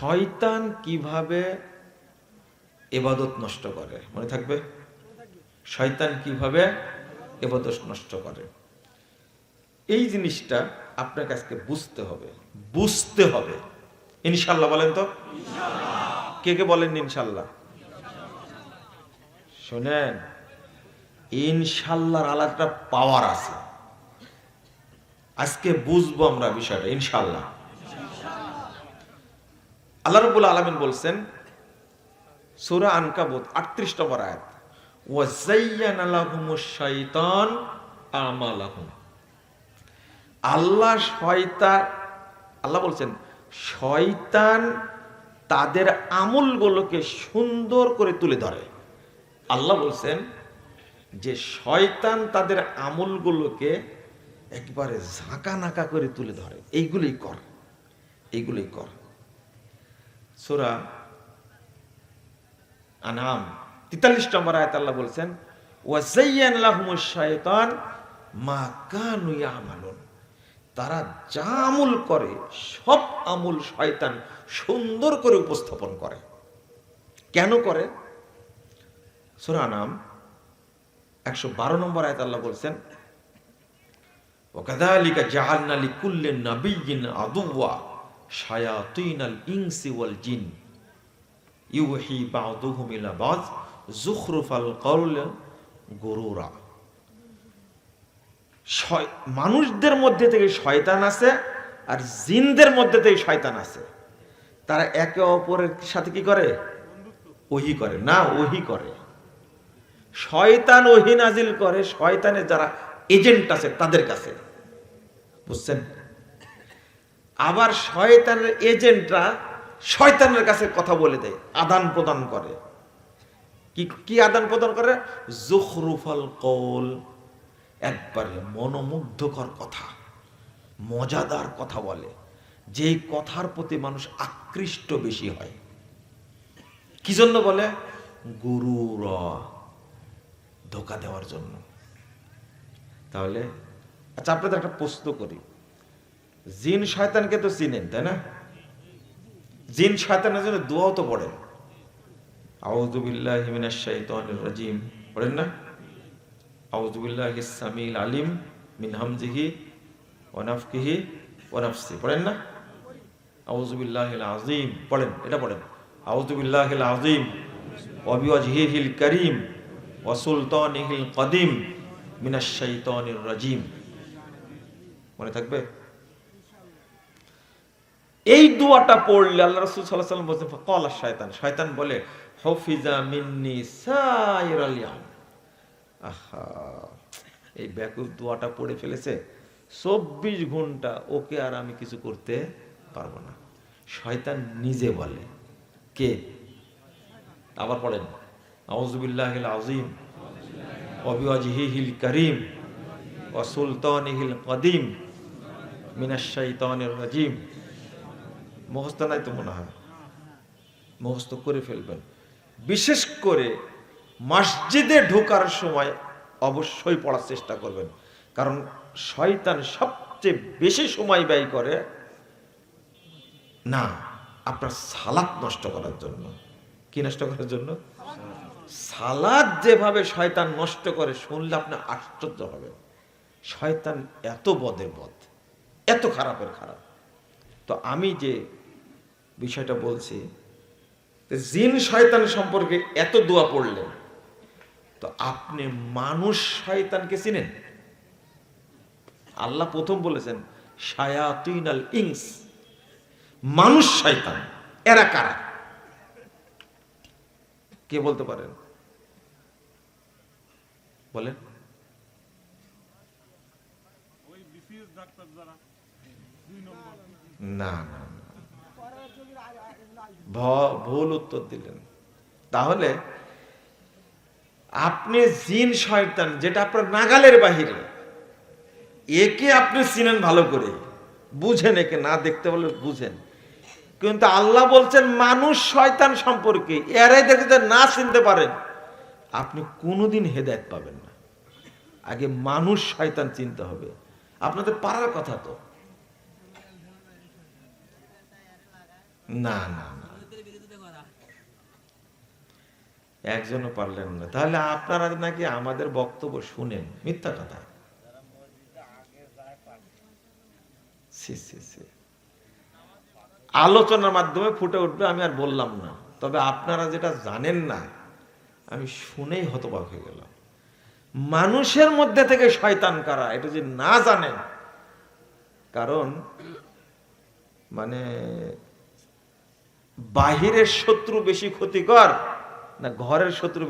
শয়তান কীভাবে এবাদত নষ্ট করে? মনে থাকবে? শয়তান কীভাবে এবাদত নষ্ট করে? এই জিনিসটা আপনার কাছকে বুঝতে হবে। বুঝতে হবে। ইনশাল্লাহ বলেন তো? কে কে বলেন ইনশাল্লাহ? শোনেন ইনশাল্লাহর আলাদা পাওয়ার আছে। আজকে বুঝব আমরা বিষয়টা ইনশাল্লাহ। আল্লাহ রবুল আলমিন বলছেন, সুরা আনকাবুত, আটত্রিশ নম্বর আয়াত আল্লাহ শয়তান, আল্লাহ বলছেন, শয়তান তাদের আমলগুলোকে সুন্দর করে তুলে ধরে। আল্লাহ বলছেন যে, শয়তান তাদের আমলগুলোকে একবারে ঝাঁকা নাকা করে তুলে ধরে। এইগুলোই কর এইগুলোই কর। সুরা আনাম তেতাল্লিশ নম্বর আয়ত আল্লাহ বলছেন ওয়াজাইয়ান লাহুমুশ শায়তান মা কানু ইয়ামালুন। তারা যা আমল করে, সব আমল শয়তান সুন্দর করে উপস্থাপন করে। কেন করে? সুরা নাম একশো বারো নম্বর আয়ত আল্লাহ বলছেন ওকাদালিকা আলী কুল্লেন নবীন আদুয়া শায়াতিনাল ইংসি ওয়াল জিন। ইউহি বাদুহুম ইলা বাদ জুখরুফাল কওল গুরুরা। মানুষদের মধ্যে থেকে শয়তান আছে আর জিনদের মধ্যে থেকে শয়তান আছে। তারা একে অপরের সাথে কি করে? ওহি করে। না, ওহি করে। শয়তান ওহি নাজিল করে, শয়তানের যারা এজেন্ট আছে তাদের কাছে। বুঝছেন? আবার শয়তানের এজেন্টরা শয়তানের কাছে কথা বলে দেয়, আদান প্রদান করে। কি কি আদান প্রদান করে? জুখরুফাল কৌল একবারে মনোমুগ্ধকর কথা, মজাদার কথা বলে, যেই কথার প্রতি মানুষ আকৃষ্ট বেশি হয়। কি জন্য বলে? গুরুর ধোকা দেওয়ার জন্য। তাহলে আচ্ছা আপনাদের একটা প্রশ্ন করি। জিন শয়তানকে তো চিনেন, তাই না? জিন শয়তানের জন্য দোয়াও তো পড়েন। আউযু বিল্লাহি মিনাশ শাইতানির রাজিম। পড়েন না? আউযু বিল্লাহি সামিল আলিম মিন হামজিহি ওয়া নাফকিহি ওয়া নাফসি। পড়েন না? আউযু বিল্লাহিল আযীম। পড়েন, এটা পড়েন। আউযু বিল্লাহিল আযীম ওয়া বিওয়াজহিহিল কারীম ওয়া সুলতানিহিল কদিম মিনাশ শাইতানির রাজিম। মনে থাকবে? এই দোয়াটা পড়লে আল্লাহ রসুল সাল্লাহ সাল্লাম বলছেন কলা শয়তান। শয়তান বলে, হফিজা মিন্নি আহা, এই ব্যাকুল দোয়াটা পড়ে ফেলেছে, চব্বিশ ঘণ্টা ওকে আর আমি কিছু করতে পারব না। শয়তান নিজে বলে, কে? আবার পড়েন আউজুবিল্লাহ আজিম অবিওয়াজহিহিল করিম ও সুলতানিহিল কদিম মিনাশ শাইতানির রাজিম। মুখস্থ নাই তো মনে হয়। মুখস্থ করে ফেলবেন। বিশেষ করে মসজিদে ঢোকার সময় অবশ্যই পড়ার চেষ্টা করবেন। কারণ শয়তান সবচেয়ে বেশি সময় ব্যয় করে না, আপনার সালাদ নষ্ট করার জন্য। কি নষ্ট করার জন্য? সালাদ যেভাবে শয়তান নষ্ট করে, শুনলে আপনি আশ্চর্য হবেন। শয়তান এত বদের বদ, এত খারাপের খারাপ। তো আমি যে বিষয়টা বলছি জিন শয়তান সম্পর্কে এত দোয়া পড়লেন তো আপনি মানুষ শয়তানকে চিনেন? আল্লাহ প্রথম বলেছেন শায়াতুইন আল ইংস মানুষ শয়তান এরা কারা? কে বলতে পারেন? বলেন। না না। ভুল উত্তর দিলেন। তাহলে আপনি জিন শয়তান, যেটা আপনার নাগালের বাহিরে, একে আপনি চিনেন ভালো করে। বুঝেন একে, না দেখতে বলে বুঝেন। কিন্তু আল্লাহ বলছেন, মানুষ শয়তান সম্পর্কে, এরাই দেখে যদি না চিনতে পারেন আপনি কোনোদিন হেদায়ত পাবেন না। আগে মানুষ শয়তান চিনতে হবে। আপনাদের পারার কথা তো। না না একজনও পারলেন না। তাহলে আপনারা নাকি আমাদের বক্তব্য শুনেন? মিথ্যা কথা। আলোচনার মাধ্যমে ফুটে উঠবে, আমি আর বললাম না। তবে আপনারা যেটা জানেন না, আমি শুনেই হতবাক হয়ে গেলাম। মানুষের মধ্যে থেকে শয়তান কারা, এটা যে না জানেন। কারণ মানে বাহিরের শত্রু বেশি ক্ষতিকর না ঘরের শত্রু